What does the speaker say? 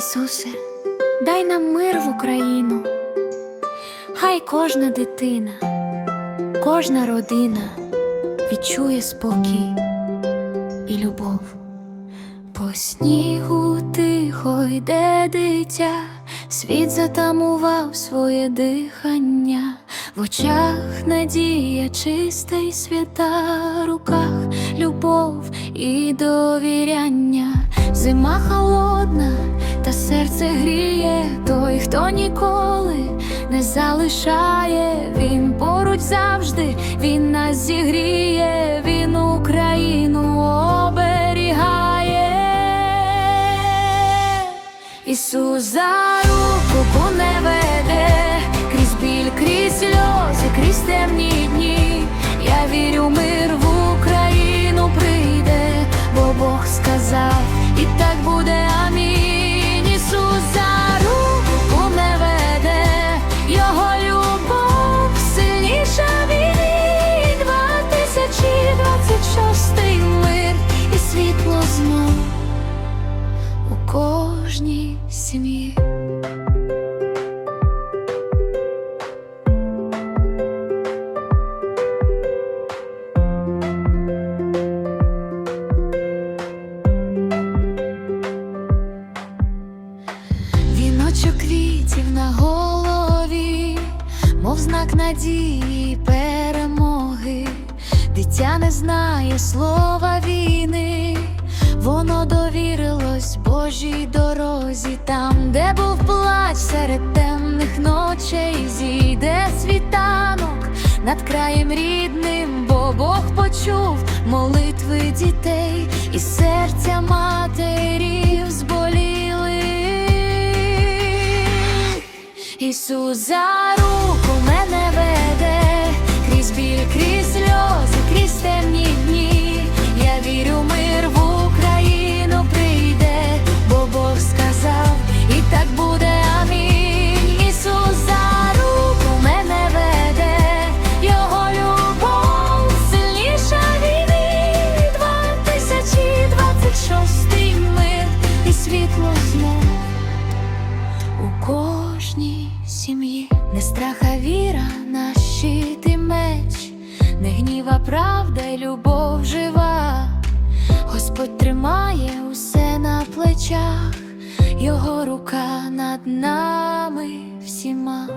Ісусе, дай нам мир в Україну, хай кожна дитина, кожна родина відчує спокій і любов. По снігу тихо йде дитя, світ затамував своє дихання, в очах надія чиста й свята, руках любов і довіряння, зима холодна, та серце гріє той, хто ніколи не залишає, він поруч завжди, він нас зігріє, він Україну оберігає. Ісус за руку не Віночок квітів на голові, мов знак надії, перемоги. Дитя не знає слова війни, воно довірилось Божій дорозі, там, де був плач серед темних ночей, зійде світанок над краєм рідним, бо Бог почув молитви дітей і серця матерів Ісус за руку мене веде, крізь біль, крізь сльози, крізь темні кожній сім'ї не страха віра, наш щит і меч, не гніва правда й любов жива. Господь тримає усе на плечах, його рука над нами всіма.